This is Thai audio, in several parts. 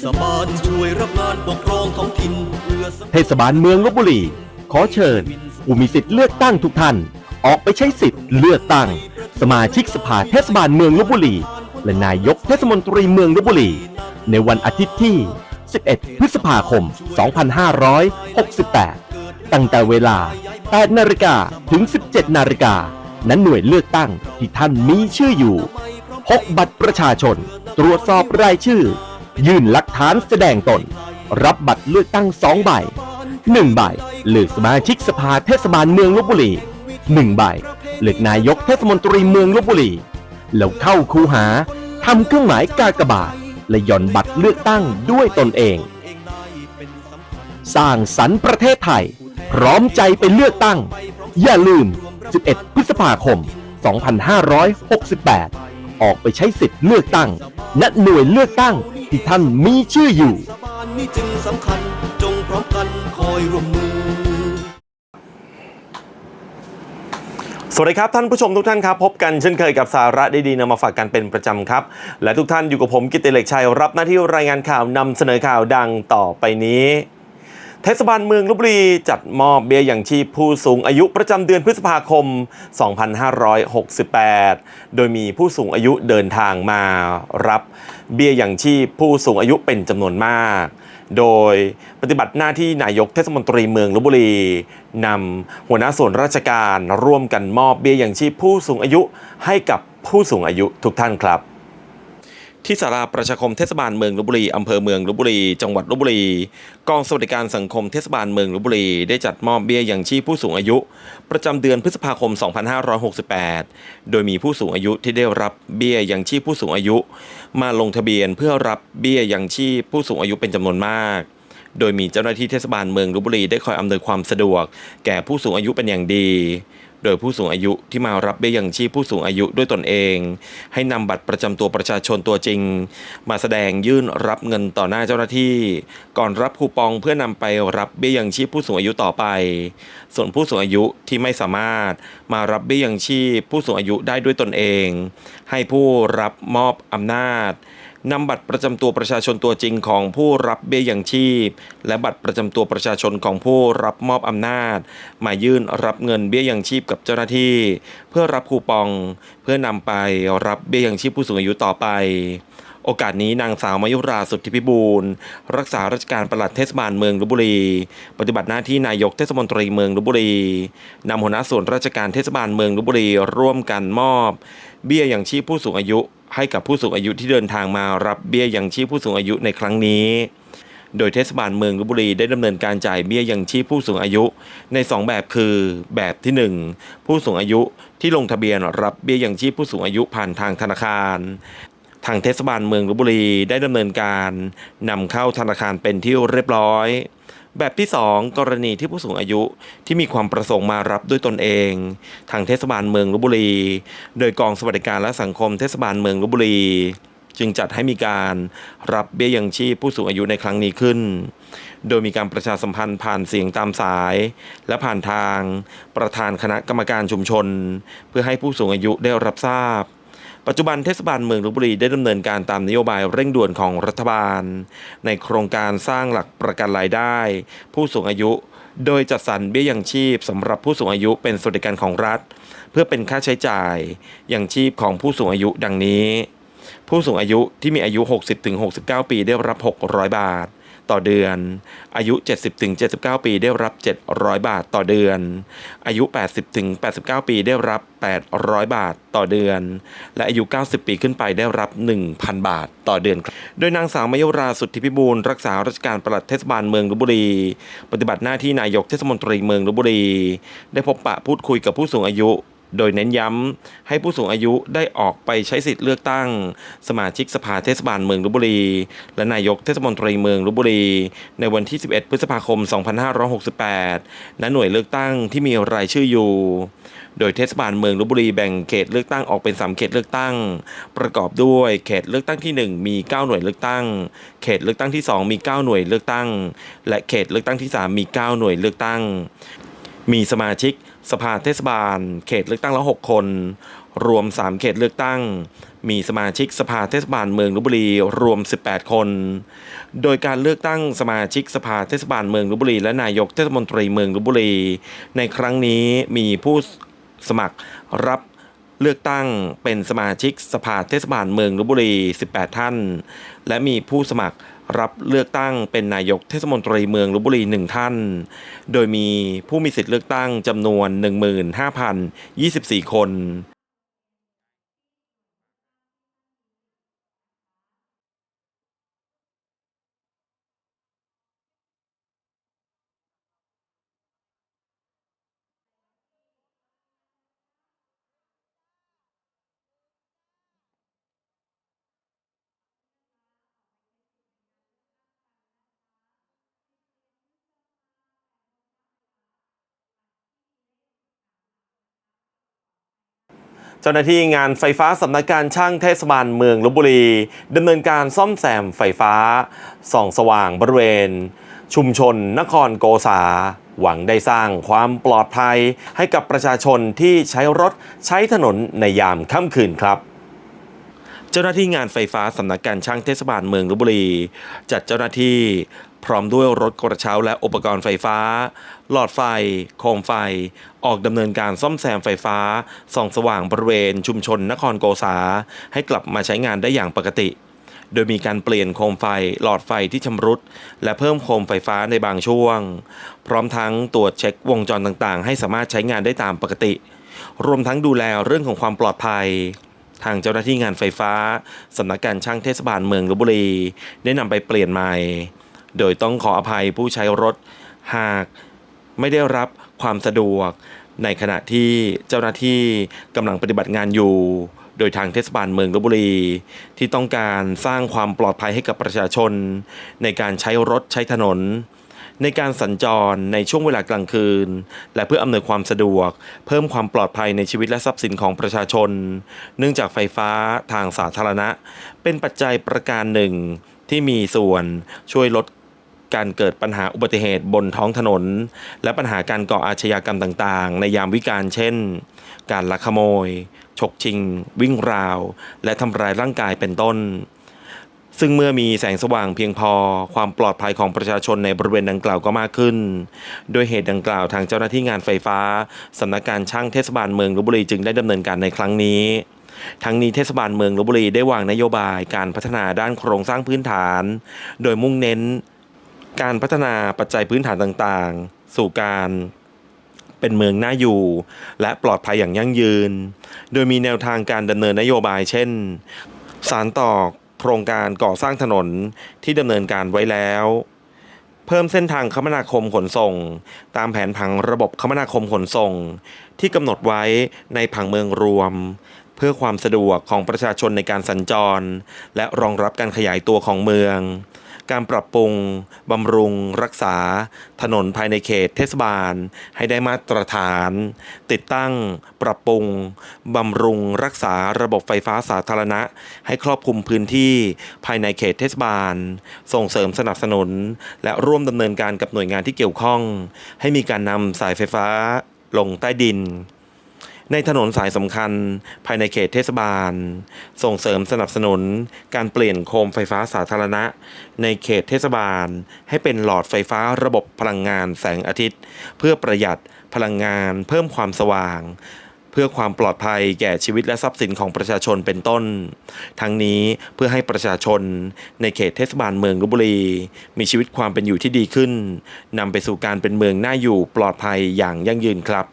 เทศบาลช่วยรับงานปกครองท้องถิ่นเพื่อสังคม เทศบาลเมืองลบบุรี ขอเชิญผู้มีสิทธิ์เลือกตั้งทุกท่าน ออกไปใช้สิทธิ์เลือกตั้ง สมาชิกสภาเทศบาลเมืองลบบุรี และนายกเทศมนตรีเมืองลบบุรี ในวันอาทิตย์ที่ 11 พฤษภาคม 2568 ตั้งแต่เวลา 8 นาฬิกาถึง 17 นาฬิกานั้นหน่วยเลือกตั้งที่ท่านมีชื่ออยู่พกบัตรประชาชน ตรวจสอบรายชื่อ ยื่นหลักฐานแสดงตน รับบัตรเลือกตั้งสองใบหนึ่งใบเลือกสมาชิกสภาเทศบาลเมืองลบบุรีหนึ่งใบเลือกนายกเทศมนตรีเมืองลบบุรีแล้วเข้าคูหาทำเครื่องหมายกากบาทและหย่อนบัตรเลือกตั้งด้วยตนเอง สร้างสรรค์ประเทศไทย พร้อมใจไปเลือกตั้ง อย่าลืม 11 พฤษภาคม 2568 ออกไปใช้สิทธิ์เลือกตั้งณหน่วยเลือกตั้ง ที่ท่านมีชื่ออยู่บ้านนี้จึงสำคัญจงพร้อมกันคอยร่วมมือ สวัสดีครับ ท่านผู้ชมทุกท่านครับ พบกันเช่นเคยกับสาระดีๆนำมาฝากกันเป็นประจำครับ และทุกท่านอยู่กับผมกิตติเหล็กชัยรับหน้าที่รายงานข่าวนำเสนอข่าวดังต่อไปนี้ เทศบาลเมืองลบบุรีจัดมอบเบี้ยอย่างชีพผู้สูงอายุประจำเดือนพฤษภาคม 2568 โดยมีผู้สูงอายุเดินทางมารับเบี้ยอย่างชีพผู้สูงอายุเป็นจำนวนมาก โดยปฏิบัติหน้าที่นายกเทศมนตรีเมืองลบบุรีนำหัวหน้าส่วนราชการร่วมกันมอบเบี้ยอย่างชีพผู้สูงอายุให้กับผู้สูงอายุทุกท่านครับ ที่สาราประชาคมเทศบาลเมืองลบบุรีอำเภอเมืองลบบุรี จังหวัดลบบุรี กองสวัสดิการสังคมเทศบาลเมืองลบบุรี ได้จัดมอบเบี้ยยังชีพผู้สูงอายุ ประจำเดือนพฤษภาคม 2568 โดยมีผู้สูงอายุที่ได้รับเบี้ยยังชีพผู้สูงอายุ มาลงทะเบียนเพื่อรับเบี้ยยังชีพผู้สูงอายุเป็นจำนวนมาก โดยมีเจ้าหน้าที่เทศบาลเมืองลบบุรีได้คอยอำนวยความสะดวก แก่ผู้สูงอายุเป็นอย่างดี โดยผู้สูงอายุที่มารับเบี้ยยังชีพผู้สูงอายุด้วยตนเอง ให้นำบัตรประจำตัวประชาชนตัวจริง มาแสดงยื่นรับเงินต่อหน้าเจ้าหน้าที่ ก่อนรับคูปองเพื่อนำไปรับเบี้ยยังชีพผู้สูงอายุต่อไป ส่วนผู้สูงอายุที่ไม่สามารถมารับเบี้ยยังชีพผู้สูงอายุได้ด้วยตนเอง ให้ผู้รับมอบอำนาจ นำบัตรประจำตัวประชาชนตัวจริงของผู้รับเบี้ยยังชีพ และบัตรประจำตัวประชาชนของผู้รับมอบอำนาจ มายื่นรับเงินเบี้ยยังชีพกับเจ้าหน้าที่ เพื่อรับคูปอง เพื่อนำไปรับเบี้ยยังชีพผู้สูงอายุต่อไปโอกาสนี้นางสาวมายุราสุทธิพิบูลรักษาราชการปลัดเทศบาลเมืองลบบุรี ปฏิบัติหน้าที่นายกเทศมนตรีเมืองลบบุรีนำหัวหน้าส่วนราชการเทศบาลเมืองลบบุรีร่วมกันมอบ เบี้ยยังชีพผู้สูงอายุ ให้กับผู้สูงอายุที่เดินทางมารับเบี้ยยังชีพผู้สูงอายุในครั้งนี้ โดยเทศบาลเมืองลบบุรีได้ดำเนินการจ่ายเบี้ยยังชีพผู้สูงอายุ ใน 2 แบบคือแบบที่ 1 ผู้สูงอายุที่ลงทะเบียนรับเบี้ยยังชีพผู้สูงอายุผ่านทางธนาคารทางเทศบาลเมืองลบบุรีได้ดำเนินการนำเข้าธนาคารเป็นที่เรียบร้อย แบบที่ 2 กรณีที่ผู้สูงอายุที่มีความประสงค์มารับด้วยตนเอง ทางเทศบาลเมืองลบบุรี โดยกองสวัสดิการและสังคมเทศบาลเมืองลบบุรี จึงจัดให้มีการรับเบี้ยยังชีพผู้สูงอายุในครั้งนี้ขึ้น โดยมีการประชาสัมพันธ์ผ่านเสียงตามสาย และผ่านทางประธานคณะกรรมการชุมชน เพื่อให้ผู้สูงอายุได้รับทราบ ปัจจุบันเทศบาลเมืองลบบุรีได้ดำเนินการตามนโยบายเร่งด่วนของรัฐบาล ในโครงการสร้างหลักประกันรายได้ ผู้สูงอายุ โดยจัดสรรเบี้ยยังชีพสำหรับผู้สูงอายุเป็นสวัสดิการของรัฐ เพื่อเป็นค่าใช้จ่ายยังชีพของผู้สูงอายุดังนี้ ผู้สูงอายุที่มีอายุ 60-69 ปีได้รับ 600 บาท ต่อเดือน อายุ 70-79 ปีได้รับ 700 บาทต่อเดือน อายุ 80-89 ปีได้รับ 800 บาทต่อเดือน และอายุ 90 ปีขึ้นไปได้รับ 1,000 บาทต่อเดือน โดยนางสาวมยุราสุทธิพิบูลรักษาราชการปลัดเทศบาลเมืองลบบุรี ปฏิบัติหน้าที่นายกเทศมนตรีเมืองลบบุรี ได้พบปะพูดคุยกับผู้สูงอายุ โดยเน้นย้ำให้ผู้สูงอายุได้ออกไปใช้สิทธิ์เลือกตั้ง สมาชิกสภาเทศบาลเมืองลบบุรี และนายกเทศมนตรีเมืองลบบุรี ในวันที่ 11 พฤษภาคม 2568 ณ หน่วยเลือกตั้งที่มีรายชื่ออยู่ โดยเทศบาลเมืองลบบุรีแบ่งเขตเลือกตั้งออกเป็น 3 เขตเลือกตั้ง ประกอบด้วยเขตเลือกตั้งที่ 1 มี 9 หน่วยเลือกตั้ง เขตเลือกตั้งที่ 2 มี 9 หน่วยเลือกตั้ง และเขตเลือกตั้งที่ 3 มี 9 หน่วยเลือกตั้ง มีสมาชิก สภาเทศบาล เขตเลือกตั้งละ 6 คน รวม 3 เขตเลือกตั้ง มีสมาชิกสภาเทศบาลเมืองลบบุรีรวม 18 คน โดยการเลือกตั้งสมาชิกสภาเทศบาลเมืองลบบุรี และนายกเทศมนตรีเมืองลบบุรี ในครั้งนี้มีผู้สมัครรับเลือกตั้งเป็นสมาชิกสภาเทศบาลเมืองลบบุรี 18 ท่าน และมีผู้สมัคร รับเลือกตั้งเป็นนายกเทศมนตรีเมืองลบบุรีหนึ่งท่าน โดยมีผู้มีสิทธิ์เลือกตั้งจำนวน 15,024 คน เจ้าหน้าที่งานไฟฟ้าสำนักการช่างเทศบาลเมืองลบบุรีดำเนินการซ่อมแซมไฟฟ้า ส่องสว่างบริเวณ ชุมชนนครโกษา หวังได้สร้างความปลอดภัยให้กับประชาชนที่ใช้รถใช้ถนนในยามค่ำคืนครับเจ้าหน้าที่งานไฟฟ้าสำนักการช่างเทศบาลเมืองลบบุรี จัดเจ้าหน้าที่ พร้อมด้วยรถกระเช้าและอุปกรณ์ไฟฟ้า หลอดไฟ โคมไฟ ออกดำเนินการซ่อมแซมไฟฟ้า ส่องสว่างบริเวณ ชุมชนนครโกษา ให้กลับมาใช้งานได้อย่างปกติ โดยมีการเปลี่ยนโคมไฟ หลอดไฟที่ชำรุด และเพิ่มโคมไฟฟ้าในบางช่วง พร้อมทั้งตรวจเช็ควงจรต่างๆ ให้สามารถใช้งานได้ตามปกติ รวมทั้งดูแลเรื่องของความปลอดภัยทางเจ้าหน้าที่งานไฟฟ้า สำนักการช่างเทศบาลเมืองลบบุรี ได้นำไปเปลี่ยนใหม่ โดยต้องขออภัยผู้ใช้รถหากไม่ได้รับความสะดวก ในขณะที่เจ้าหน้าที่กำลังปฏิบัติงานอยู่ โดยทางเทศบาลเมืองลบบุรี ที่ต้องการสร้างความปลอดภัยให้กับประชาชน ในการใช้รถใช้ถนน ในการสัญจรในช่วงเวลากลางคืน และเพื่ออำนวยความสะดวก เพิ่มความปลอดภัยในชีวิตและทรัพย์สินของประชาชน เนื่องจากไฟฟ้าทางสาธารณะ เป็นปัจจัยประการหนึ่งที่มีส่วนช่วยลด การเกิดปัญหาอุบัติเหตุบนท้องถนน และปัญหาการก่ออาชญากรรมต่างๆ ในยามวิกาลเช่น การลักขโมย ฉกชิง วิ่งราว และทำร้ายร่างกายเป็นต้น ซึ่งเมื่อมีแสงสว่างเพียงพอความปลอดภัยของประชาชนในบริเวณดังกล่าวก็มากขึ้น โดยเหตุดังกล่าวทางเจ้าหน้าที่งานไฟฟ้าสำนักการช่างเทศบาลเมืองลบบุรีจึงได้ดำเนินการในครั้งนี้ทั้งนี้เทศบาลเมืองลบบุรีได้วางนโยบายการพัฒนาด้านโครงสร้างพื้นฐาน โดยมุ่งเน้น การพัฒนาปัจจัยพื้นฐานต่างๆ สู่การเป็นเมืองน่าอยู่ และปลอดภัยอย่างยั่งยืน โดยมีแนวทางการดำเนินนโยบายเช่น สารต่อโครงการก่อสร้างถนนที่ดำเนินการไว้แล้ว เพิ่มเส้นทางคมนาคมขนส่ง ตามแผนผังระบบคมนาคมขนส่ง ที่กำหนดไว้ในผังเมืองรวม เพื่อความสะดวกของประชาชนในการสัญจร และรองรับการขยายตัวของเมือง การปรับปรุงบำรุงรักษา ถนนภายในเขตเทศบาล ให้ได้มาตรฐาน ติดตั้ง ปรับปรุงบำรุงรักษาระบบไฟฟ้าสาธารณะ ให้ครอบคลุมพื้นที่ภายในเขตเทศบาล ส่งเสริมสนับสนุน และร่วมดำเนินการกับหน่วยงานที่เกี่ยวข้อง ให้มีการนำสายไฟฟ้าลงใต้ดิน ในถนนสายสำคัญภายในเขตเทศบาล ส่งเสริมสนับสนุนการเปลี่ยนโคมไฟฟ้าสาธารณะ ในเขตเทศบาล ให้เป็นหลอดไฟฟ้าระบบพลังงานแสงอาทิตย์ เพื่อประหยัดพลังงานเพิ่มความสว่าง เพื่อความปลอดภัยแก่ชีวิตและทรัพย์สินของประชาชนเป็นต้น ทั้งนี้เพื่อให้ประชาชนในเขตเทศบาลเมืองลบบุรี มีชีวิตความเป็นอยู่ที่ดีขึ้นนำไปสู่การเป็นเมืองน่าอยู่ปลอดภัยอย่างยั่งยืนครับ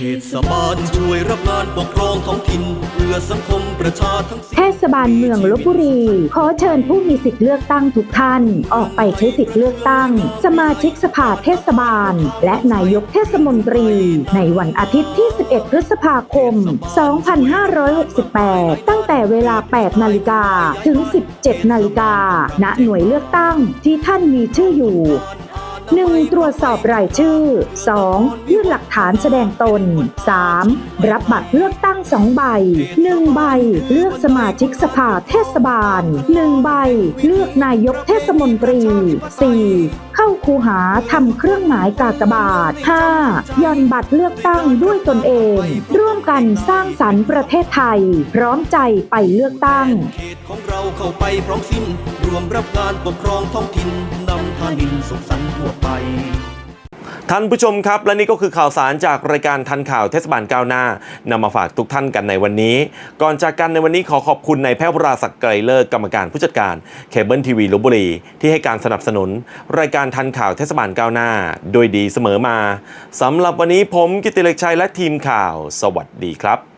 เทศบาลช่วยรับงานปกครองท้องถิ่นเพื่อสังคมประชาทั้งสิ้นเทศบาลเมืองลบบุรี ขอเชิญผู้มีสิทธิ์เลือกตั้งทุกท่าน ออกไปใช้สิทธิ์เลือกตั้ง สมาชิกสภาเทศบาล และนายกเทศมนตรี ในวันอาทิตย์ที่ 11 พฤษภาคม 2568 ตั้งแต่เวลา 8 นาฬิกาถึง 17 นาฬิกาณหน่วยเลือกตั้งที่ท่านมีชื่ออยู่ 1. ตรวจสอบรายชื่อ 2. ยื่นหลักฐานแสดงตน 3. รับบัตรเลือกตั้ง 2 ใบ 1 ใบ เลือกสมาชิกสภาเทศบาล 1 ใบ เลือกนายกเทศมนตรี 4. เข้าคูหาทำเครื่องหมายกากบาท 5. ย่อนบัตรเลือกตั้งด้วยตนเอง ร่วมกันสร้างสรรค์ประเทศไทย พร้อมใจไปเลือกตั้งเขตของเราเข้าไปพร้อมสิ้นรวมรับงานปกครองท้องถิ่นนำทานินสุขสันต์ทั่วไปท่านผู้ชมครับ และนี่ก็คือข่าวสารจากรายการทันข่าวเทศบาลก้าวหน้านำมาฝากทุกท่านกันในวันนี้ ก่อนจากกันในวันนี้ขอขอบคุณในายแพทย์วราศักดิ์ไกรเลิกกรรมการผู้จัดการเคเบิลทีวีลบบุรี ที่ให้การสนับสนุน รายการทันข่าวเทศบาลก้าวหน้า โดยดีเสมอมาสำหรับวันนี้ผมกิติเล็กชัยและทีมข่าว สวัสดีครับ